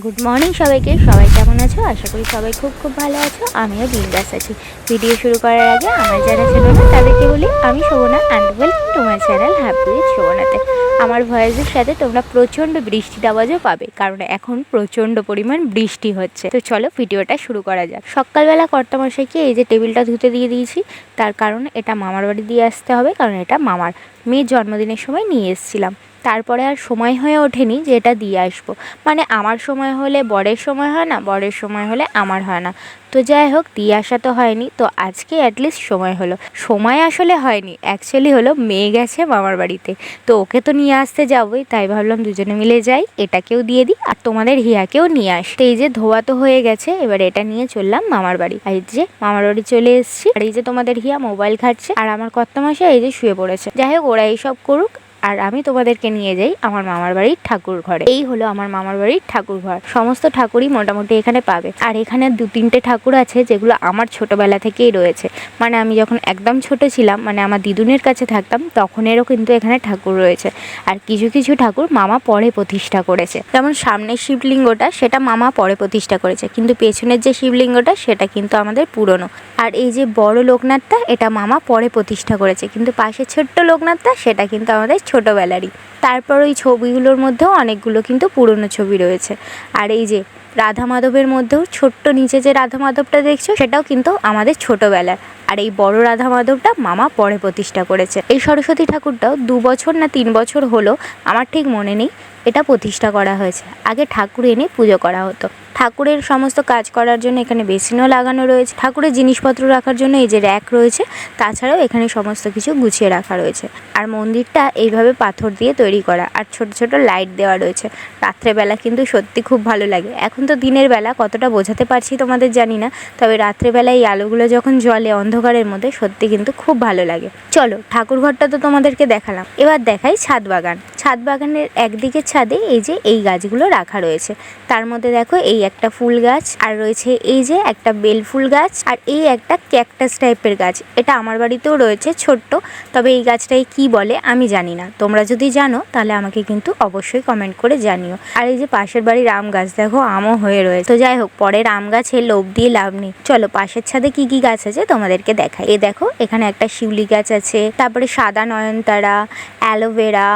Good morning সবাইকে। সবাই কেমন আছো? আশা করি সবাই খুব খুব ভালো আছো। আমিও বিন্দাস আছি। ভিডিও শুরু করার আগে আমার যারা ছিল না, তাদেরকে বলি, আমি Shobhana and welcome to my channel happy with শোভনাতে। আমার ভয়েসের সাথে তোমরা প্রচণ্ড বৃষ্টির আওয়াজও পাবে, কারণ এখন প্রচণ্ড পরিমাণ বৃষ্টি হচ্ছে। তো চলো ভিডিওটা শুরু করা যাক। সকালবেলা কর্তামশাইকে এই যে টেবিলটা ধুতে দিয়ে দিয়েছি, তার কারণ এটা মামার বাড়ি দিয়ে আসতে হবে, কারণ এটা মামার। মেয়ের জন্মদিনের সময় নিয়ে এসেছিলাম। তারপরে আর সময় হয়ে ওঠেনি যে এটা দিয়ে আসব। মানে আমার সময় হলে বরের সময় হয় না, বরের সময় হলে আমার হয় না। তো যাই হোক, দিয়ে আসা তো হয়নি। তো আজকে অ্যাটলিস্ট সময় হলো। সময় আসলে হয়নি অ্যাকচুয়ালি হলো মেয়ে গেছে মামার বাড়িতে। তো ওকে তো নিয়ে আসতে যাবোই, তাই ভাবলাম দুজনে মিলে যাই, এটাকেও দিয়ে দিই আর তোমাদের হিয়াকেও নিয়ে আস। এই যে ধোয়া তো হয়ে গেছে, এবার এটা নিয়ে চললাম মামার বাড়ি। আর এই যে মামার বাড়ি চলে এসেছি। আর এই যে তোমাদের হিয়া মোবাইল ঘাটছে, আর আমার কর্তামশাই এই যে শুয়ে পড়েছে। যাই হোক, ওরা এইসব করুক আর আমি তোমাদেরকে নিয়ে যাই আমার মামার বাড়ির ঠাকুর ঘরে। এই হলো আমার মামার বাড়ির ঠাকুর ঘর। সমস্ত ঠাকুরই মোটামুটি এখানে পাবে। আর এখানে দু তিনটে ঠাকুর আছে যেগুলো আমার ছোটবেলা থেকেই রয়েছে। মানে আমি যখন একদম ছোট ছিলাম মানে আমার দিদুনের কাছে থাকতাম, তখনেরও কিন্তু এখানে ঠাকুর রয়েছে। আর কিছু কিছু ঠাকুর মামা পরে প্রতিষ্ঠা করেছে। যেমন সামনের শিবলিঙ্গটা, সেটা মামা পরে প্রতিষ্ঠা করেছে। কিন্তু পেছনের যে শিবলিঙ্গটা, সেটা কিন্তু আমাদের পুরনো। আর এই যে বড় লোকনাথটা, এটা মামা পরে প্রতিষ্ঠা করেছে। কিন্তু পাশে ছোট্ট লোকনাথটা, সেটা কিন্তু আমাদের ছোটোবেলারই। তারপর ওই ছবিগুলোর মধ্যেও অনেকগুলো কিন্তু পুরনো ছবি রয়েছে। আর এই যে রাধা মাধবের মধ্যেও ছোট্ট নিচে যে রাধা মাধবটা দেখছ, সেটাও কিন্তু আমাদের ছোটোবেলার। আর এই বড় রাধা মাধবটা মামা পরে প্রতিষ্ঠা করেছে। এই সরস্বতী ঠাকুরটাও দু বছর না তিন বছর হলো, আমার ঠিক মনে নেই, এটা প্রতিষ্ঠা করা হয়েছে। আগে ঠাকুর এনে পুজো করা হতো। ঠাকুরের সমস্ত কাজ করার জন্য এখানে বেসিনও লাগানো রয়েছে। ঠাকুরের জিনিসপত্র রাখার জন্য এই যে র্যাক রয়েছে, তাছাড়াও এখানে সমস্ত কিছু গুছিয়ে রাখা রয়েছে। আর মন্দিরটা এইভাবে পাথর দিয়ে তৈরি করা, আর ছোট ছোট লাইট দেওয়া রয়েছে। রাত্রেবেলা কিন্তু সত্যি খুব ভালো লাগে। এখন তো দিনের বেলা, কতটা বোঝাতে পারছি তোমাদের জানি না, তবে রাত্রেবেলা এই আলোগুলো যখন জ্বলে অন্ধকারের মধ্যে, সত্যি কিন্তু খুব ভালো লাগে। চলো, ঠাকুর ঘরটা তো তোমাদেরকে দেখালাম। এবার দেখাই ছাদ বাগান। ছাদ বাগানের একদিকে ছাদে এই যে এই গাছগুলো রাখা রয়েছে। তার মধ্যে দেখো এই একটা ফুল গাছ, আর রয়েছে এই যে একটা বেল ফুল গাছ, আর এই একটা ক্যাকটাস টাইপের গাছ। এটা আমার বাড়িতেও রয়েছে ছোট্ট, তবে এই গাছটাই কি বলে আমি জানি না। তোমরা যদি জানো, তাহলে আমাকে কিন্তু অবশ্যই কমেন্ট করে জানিও। আর এই যে পাশের বাড়ির আম গাছ, দেখো আমও হয়ে রয়েছে। তো যাই হোক, পরের আম গাছে লোভ দিয়ে লাভ নেই। চলো, পাশের ছাদে কি কি গাছ আছে তোমাদেরকে দেখাই। এ দেখো, এখানে একটা শিউলি গাছ আছে, তারপরে সাদা নয়নতারা, অ্যালোভেরা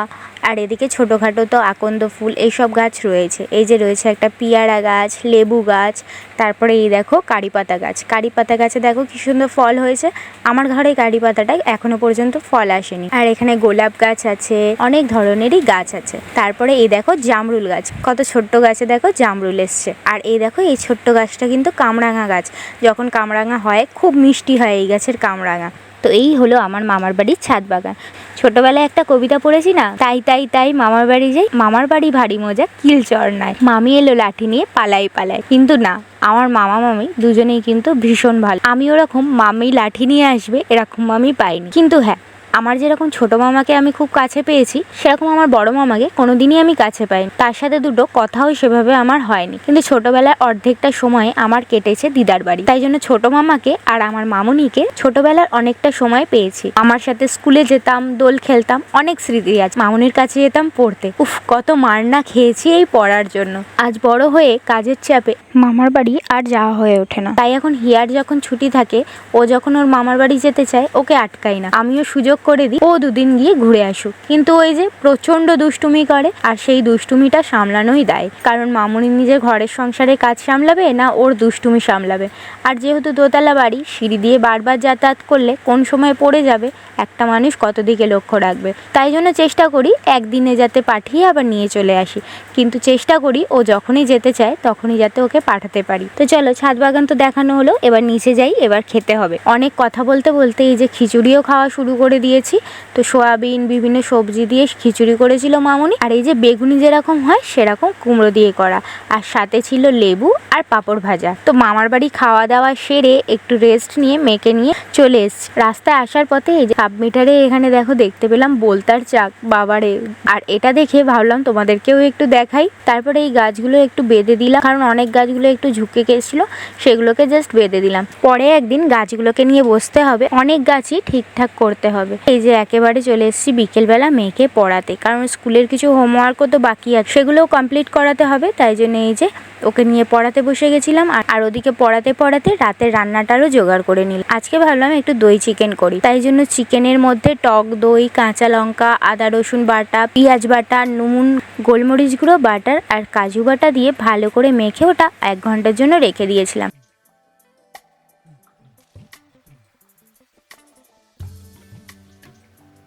আর এদিকে ছোটোখাটো তো আকন্দ ফুল, এইসব গাছ রয়েছে। এই যে রয়েছে একটা পিয়ারা গাছ, লেবু গাছ, তারপরে এই দেখো কারি পাতা গাছ। কারি পাতা গাছে দেখো কি সুন্দর ফল হয়েছে। আমার ঘরে কারি পাতাটাই এখনও পর্যন্ত ফল আসেনি। আর এখানে গোলাপ গাছ আছে, অনেক ধরনেরই গাছ আছে। তারপরে এই দেখো জামরুল গাছ, কত ছোট্ট গাছে দেখো জামরুল এসছে। আর এই দেখো এই ছোট্ট গাছটা কিন্তু কামরাঙা গাছ। যখন কামরাঙা হয়, খুব মিষ্টি হয় এই গাছের কামরাঙা। তো এই হলো আমার মামার বাড়ির ছাদ বাগান। ছোটবেলায় একটা কবিতা পড়েছি না? তাই তাই তাই মামার বাড়ি যাই, মামার বাড়ি ভারী মজা, কিল চর নাই। মামি এলো লাঠি নিয়ে পালাই পালাই। কিন্তু না, আমার মামা, মামি দুজনেই কিন্তু ভীষণ ভালো। আমি ওরকম মামি লাঠি নিয়ে আসবে, এরকম মামি পাইনি। কিন্তু হ্যাঁ আমার যেরকম ছোট মামাকে আমি খুব কাছে পেয়েছি, সেরকম আমার বড় মামাকে কোনোদিনই আমি কাছে পাইনি। তার সাথে দুটো কথাও সেভাবে আমার হয়নি। কিন্তু ছোটবেলায় অর্ধেকটা সময় আমার কেটেছে দিদার বাড়ি। তাই জন্য ছোট মামাকে আর আমার মামুনিকে ছোটবেলার অনেকটা সময় পেয়েছি। আমার সাথে স্কুলে যেতাম, দোল খেলতাম, অনেক স্মৃতি আছে। মামুনির কাছে যেতাম পড়তে। উফ, কত মার না খেয়েছি এই পড়ার জন্য। আজ বড় হয়ে কাজের চাপে মামার বাড়ি আর যাওয়া হয়ে ওঠে না। তাই এখন হিয়ার যখন ছুটি থাকে, ও যখন ওর মামার বাড়ি যেতে চায়, ওকে আটকাই না। আমিও সুযোগ করে দিই, ও দুদিন গিয়ে ঘুরে আসুক। কিন্তু ওই যে প্রচণ্ড দুষ্টুমি করে, আর সেই দুষ্টুমিটা সামলানোই দেয়। কারণ মামুনি নিজের ঘরের সংসারে কাজ সামলাবে না ওর দুষ্টুমি সামলাবে? আর যেহেতু দোতলা বাড়ি, সিঁড়ি দিয়ে বারবার যাতায়াত করলে কোন সময় পড়ে যাবে, একটা মানুষ কত দিকে লক্ষ্য রাখবে? তাই জন্য চেষ্টা করি একদিনে যাতে পাঠিয়ে আবার নিয়ে চলে আসি। কিন্তু চেষ্টা করি ও যখনই যেতে চায়, তখনই যাতে ওকে পাঠাতে পারি। তো চলো, ছাদ বাগান তো দেখানো হলো, এবার নিচে যাই, এবার খেতে হবে। অনেক কথা বলতে বলতে এই যে খিচুড়িও খাওয়া শুরু করে দিয়েছি। তো সোয়াবিন, বিভিন্ন সবজি দিয়ে খিচুড়ি করেছিল মামুনি। আর এই যে বেগুনি যেরকম হয়, সেরকম কুমড়ো দিয়ে করা। আর সাথে ছিল লেবু আর পাঁপড় ভাজা। তো মামার বাড়ি খাওয়া দাওয়া সেরে একটু রেস্ট নিয়ে মেয়েকে নিয়ে চলে এসছি। রাস্তায় আসার পথে এই যে সাব মিটারে এখানে দেখো, দেখতে পেলাম বলতার চাক বাবারে। আর এটা দেখে ভাবলাম তোমাদেরকেও একটু দেখাই। তারপরে এই গাছগুলো একটু বেঁধে দিলাম, কারণ অনেক গাছগুলো একটু ঝুঁকে গেছিল, সেগুলোকে জাস্ট বেঁধে দিলাম। পরে একদিন গাছগুলোকে নিয়ে বসতে হবে। অনেক গাছই ঠিকঠাক করতে হবে। এই যে একেবারে চলে এসেছি বিকেলবেলা মেয়েকে পড়াতে। কারণ স্কুলের কিছু হোমওয়ার্কও তো বাকি আছে। সেগুলোও কমপ্লিট করাতে হবে, তাই জন্য এই যে ওকে নিয়ে পড়াতে বসে গেছিলাম। আর ওদিকে পড়াতে পড়াতে রাতের রান্নাটারও জোগাড় করে নিল আজকে ভাবলাম একটু দই চিকেন করি। তাই জন্য চিকেনের মধ্যে টক দই, কাঁচা লঙ্কা, আদা, রসুন বাটা, পেঁয়াজ বাটা, নুন, গোলমরিচ গুঁড়ো, বাটার আর কাজু বাটা দিয়ে ভালো করে মেখে ওটা এক ঘণ্টার জন্য রেখে দিয়েছিলাম।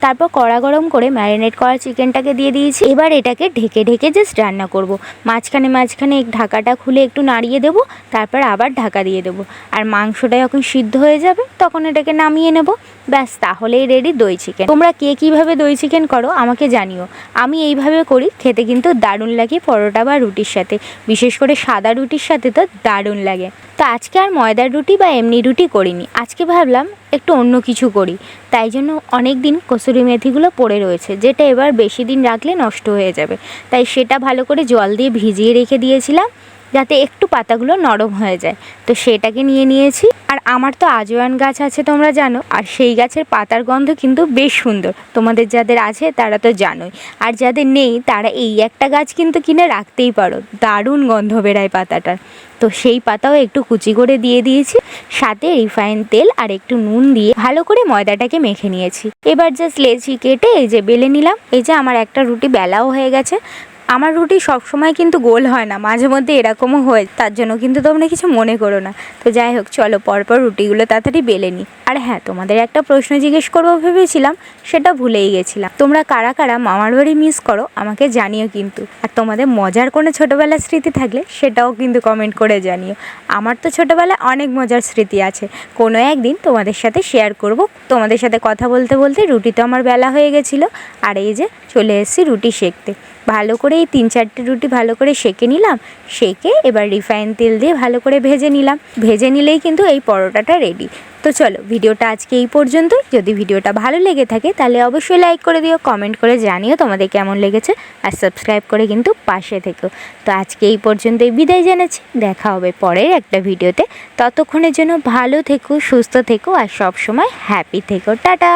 তারপর কড়া গরম করে ম্যারিনেট করা চিকেনটাকে দিয়ে দিয়েছি। এবার এটাকে ঢেকে ঢেকে জাস্ট রান্না করব। মাঝখানে মাঝখানে ঢাকাটা খুলে একটু নাড়িয়ে দেবো, তারপর আবার ঢাকা দিয়ে দেবো। আর মাংসটা যখন সিদ্ধ হয়ে যাবে, তখন এটাকে নামিয়ে নেব। ব্যাস, তাহলেই রেডি দই চিকেন। তোমরা কে কীভাবে দই চিকেন করো আমাকে জানিও। আমি এইভাবে করি, খেতে কিন্তু দারুণ লাগে পরোটা বা রুটির সাথে। বিশেষ করে সাদা রুটির সাথে তো দারুণ লাগে। তো আজকে আর ময়দার রুটি বা এমনি রুটি করিনি। আজকে ভাবলাম একটু অন্য কিছু করি। তাই জন্য অনেক দিন কসুরি মেথিগুলো পড়ে রয়েছে, যেটা এবার বেশি দিন রাখলে নষ্ট হয়ে যাবে। তাই সেটা ভালো করে জল দিয়ে ভিজিয়ে রেখে দিয়েছিলাম। যাতে একটু পাতাগুলো নরম হয়ে যায়। তো সেটাকে নিয়ে নিয়েছি। আর আমার তো আজওয়ান গাছ আছে তোমরা জানো। আর সেই গাছের পাতার গন্ধ কিন্তু বেশ সুন্দর। তোমাদের যাদের আছে তারা তো জানোই। আর যাদের নেই তারা এই একটা গাছ কিন্তু কিনে রাখতেই পারো। দারুণ গন্ধ বেরায় পাতাটার। তো সেই পাতাও একটু কুচি করে দিয়ে দিয়েছি। সাথে রিফাইন তেল আর একটু নুন দিয়ে ভালো করে ময়দাটাকে মেখে নিয়েছি। এবার জাস্ট লেচি কেটে এই যে বেলে নিলাম। এই যে আমার একটা রুটি বেলাও হয়ে গেছে। আমার রুটি সবসময় কিন্তু গোল হয় না, মাঝে মধ্যে এরকমও হয়, তার জন্য কিন্তু তোমরা কিছু মনে করো না। তো যাই হোক, চলো পরপর রুটিগুলো তাড়াতাড়ি বেলে নিই। আর হ্যাঁ তোমাদের একটা প্রশ্ন জিজ্ঞেস করব ভেবেছিলাম, সেটা ভুলেই গেছিলাম। তোমরা কারা কারা মামার বাড়ি মিস করো, আমাকে জানিও কিন্তু। আর তোমাদের মজার কোনো ছোটোবেলার স্মৃতি থাকলে সেটাও কিন্তু কমেন্ট করে জানিও। আমার তো ছোটোবেলায় অনেক মজার স্মৃতি আছে। কোনো একদিন তোমাদের সাথে শেয়ার করব, তোমাদের সাথে কথা বলতে বলতে রুটি তো আমার বেলা হয়ে গেছিল। আর এই যে চলে এসেছি রুটি সেঁকতে ভালো করে এই তিন চারটে রুটি ভালো করে সেঁকে নিলাম, সেঁকে এবার রিফাইন তেল দিয়ে ভালো করে ভেজে নিলাম। ভেজে নিলেই কিন্তু এই পরোটাটা রেডি তো চলো, ভিডিওটা আজকে এই পর্যন্তই। যদি ভিডিওটা ভালো লেগে থাকে তাহলে অবশ্যই লাইক করে দিও কমেন্ট করে জানিও তোমাদের কেমন লেগেছে, আর সাবস্ক্রাইব করে কিন্তু পাশে থেকো। তো আজকে এই পর্যন্তই বিদায় জানাচ্ছি, দেখা হবে পরের একটা ভিডিওতে। ততক্ষণের জন্য ভালো থেকো, সুস্থ থেকো, আর সবসময় হ্যাপি থেকো। টাটা!